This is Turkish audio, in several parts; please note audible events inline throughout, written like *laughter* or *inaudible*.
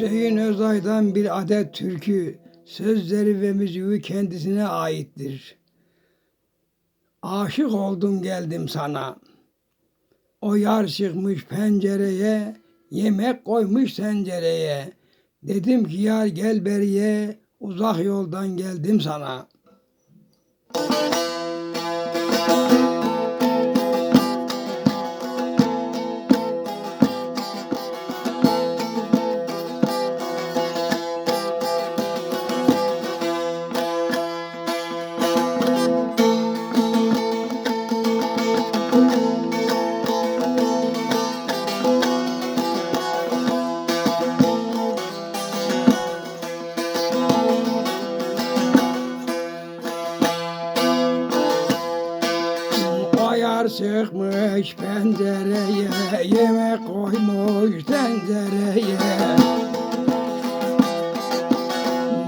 Hüseyin Özay'dan bir adet türkü, sözleri ve müziği kendisine aittir. Aşık oldum geldim sana. O yar çıkmış pencereye, yemek koymuş tencereye. Dedim ki yar gel beriye, uzak yoldan geldim sana. Çıkmış pencereye, yemek koymuş tencereye.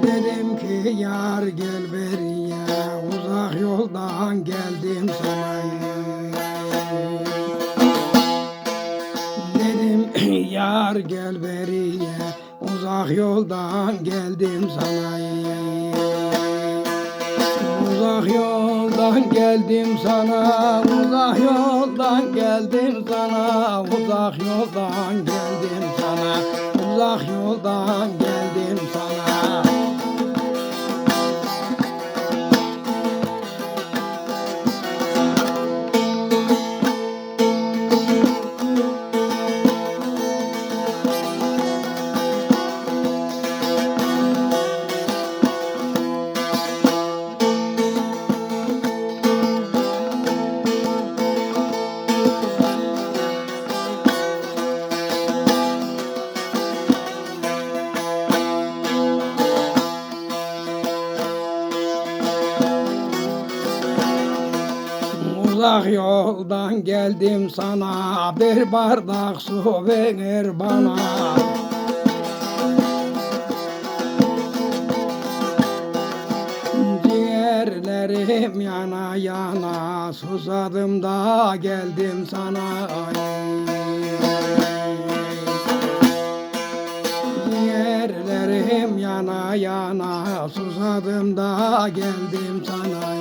Dedim ki yar gel beriye, uzak yoldan geldim sana. Dedim *clears throat* yar gel beriye, uzak yoldan geldim sana. Uzak yoldan geldim sana, uzak yoldan geldim sana, uzak yoldan geldim sana, uzak yoldan geldim Uzak yoldan geldim sana, bir bardak su ver bana. Ciğerlerim yana yana susadım da geldim sana Ciğerlerim yana yana susadım da geldim sana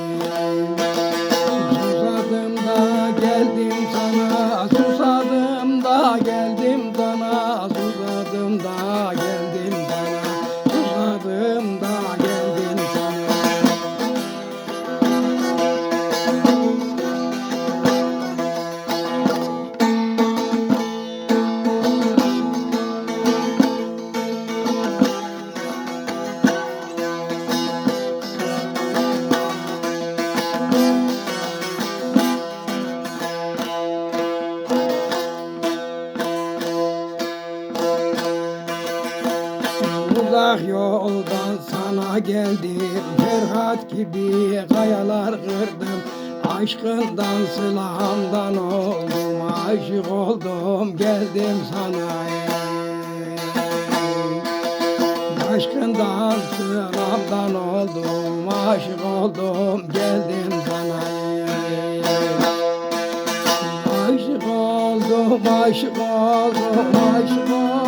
Uzak yoldan sana geldim. Ferhat gibi kayalar kırdım. Aşkından sılamdan oldum. Aşık oldum geldim sana Aşkından sılamdan oldum. Aşık oldum geldim sana Aşık oldum, aşık oldum, aşık oldum,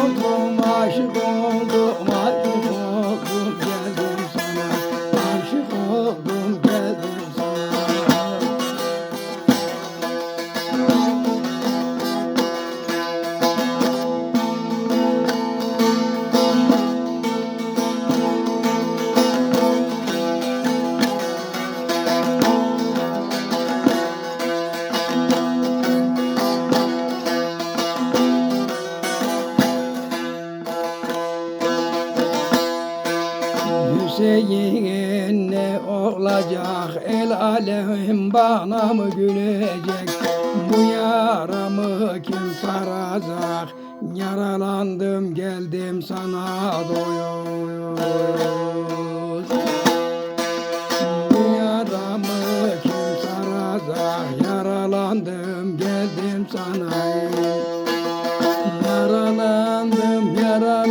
Hüseyin ne olacak? El alem bana mı gülecek? Bu yaramı kim saracak? Yaralandım geldim sana doyuz Bu yaramı kim saracak? Yaralandım geldim sana. Yaralandım, yaralandım,